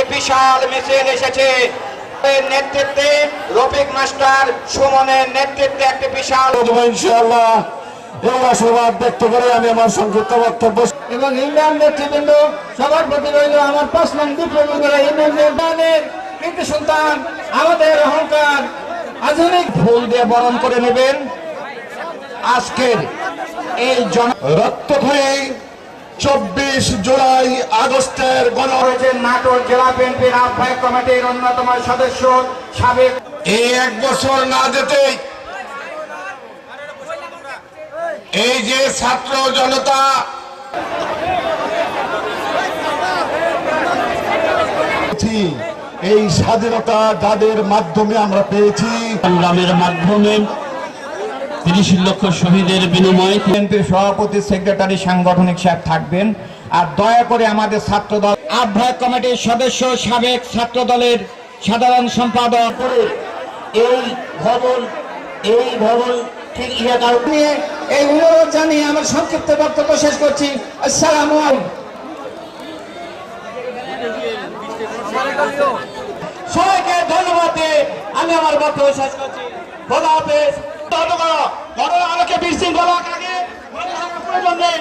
একটি বিশাল মিছিল এসেছে। নেতৃত্বে রফিক মাস্টার সুমনের নেতৃত্বে একটি বিশাল ইনশাআল্লাহ। এই আশীর্বাদ ব্যক্ত করে আমি আমার সংক্ষিপ্ত বক্তব্য এবং ইউনিয়ন নেতৃবৃন্দ সবার প্রতি রইল আমার পাঁচ নং বিপ্লবী করে ইউনিয়ন নির্বাচনের সন্তান আমাদের অহংকার আধুনিক ফুল দিয়ে বরণ করে নেবেন আজকের এই জন রক্তক্ষয়ী চব্বিশ জুলাই আগস্টের গণ নাটোর জেলা বিএনপির আহ্বায়ক কমিটির অন্যতম সদস্য সাবেক এই এক বছর না যেতেই এই যে ছাত্র জনতা এই স্বাধীনতা যাদের মাধ্যমে আমরা পেয়েছি সংগ্রামের মাধ্যমে তিরিশ লক্ষ শহীদের বিনিময়ে বিএনপির সভাপতি সেক্রেটারি সাংগঠনিক সাহেব থাকবেন। আর দয়া করে আমাদের ছাত্র দল আহ্বায়ক কমিটির সদস্য সাবেক ছাত্র দলের সাধারণ সম্পাদক। এই ভবন এই ভবন ঠিক এলাকার নিয়ে এই অনুরোধ জানিয়ে আমার সংক্ষিপ্ত বক্তব্য শেষ করছি। আসসালামু আলাইকুম। সবাইকে ধন্যবাদ দিয়ে আমি আমার বক্তব্য শেষ করছি। খোদা হাফেজ আমাকে বিশৃঙ্খলা আগে। প্রয়োজন নেই।